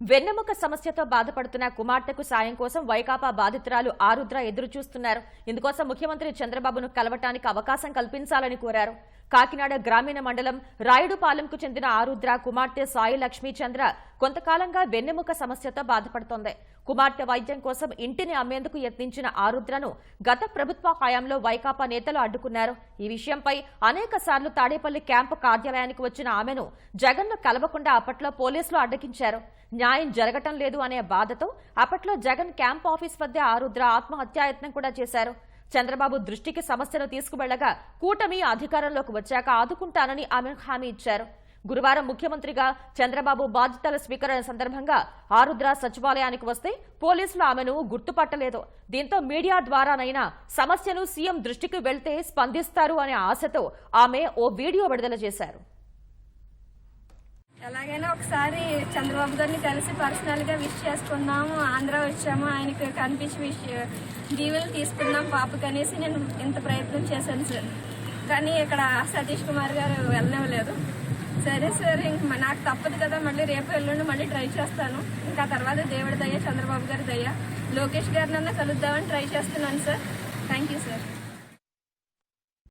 వెన్నెముక సమస్యతో బాధపడుతున్న కుమార్తెకు సాయం కోసం వైకాపా బాధితురాలు ఆరుద్ర ఎదురుచూస్తున్నారు. ఇందుకోసం ముఖ్యమంత్రి చంద్రబాబును కలవటానికి అవకాశం కల్పించాలని కోరారు. కాకినాడ గ్రామీణ మండలం రాయుడుపాలెంకు చెందిన ఆరుద్ర కుమార్తె సాయి లక్ష్మీ చంద్ర కొంతకాలంగా వెన్నెముక సమస్యతో బాధపడుతోంది. కుమార్తె వైద్యం కోసం ఇంటిని అమ్మేందుకు యత్నించిన ఆరుద్రను గత ప్రభుత్వ హయాంలో వైకాపా నేతలు అడ్డుకున్నారు. ఈ విషయంపై అనేక సార్లు తాడేపల్లి క్యాంపు కార్యాలయానికి వచ్చిన ఆమెను జగన్ను కలవకుండా అప్పట్లో పోలీసులు అడ్డగించారు. న్యాయం జరగటం లేదు అనే బాధతో అప్పట్లో జగన్ క్యాంప్ ఆఫీస్ వద్ద ఆరుద్ర ఆత్మహత్యాయత్నం కూడా చేశారు. చంద్రబాబు దృష్టికి సమస్యను తీసుకువెళ్ళగా కూటమి అధికారంలోకి వచ్చాక ఆదుకుంటానని ఆమె హామీ ఇచ్చారు. గురువారం ముఖ్యమంత్రిగా చంద్రబాబు బాధ్యతల స్వీకరణ సందర్భంగా ఆరుద్ర సచివాలయానికి వస్తే పోలీసులు ఆమెను గుర్తుపట్టలేదు. దీంతో మీడియా ద్వారానైనా సమస్యను సీఎం దృష్టికి వెళ్తే స్పందిస్తారు అనే ఆశతో ఆమె ఓ వీడియో విడుదల చేశారు. ఎలాగైనా ఒకసారి చంద్రబాబు గారిని కలిసి పర్సనల్గా విష్ చేసుకుందాము. ఆంధ్ర వచ్చాము. ఆయనకు కనిపించి విష్ దీవెలు తీసుకుందాం పాపకు అనేసి నేను ఇంత ప్రయత్నం చేశాను సార్. కానీ ఇక్కడ సతీష్ కుమార్ గారు వెళ్ళనివ్వలేదు. సరే సార్ ఇంక నాకు తప్పదు కదా. మళ్ళీ రేపు ఎల్లుండి మళ్ళీ ట్రై చేస్తాను. ఇంకా తర్వాత దేవుడి దయ చంద్రబాబు గారి దయ. లోకేష్ గారినన్నా కలుద్దామని ట్రై చేస్తున్నాను సార్. Thank you sir.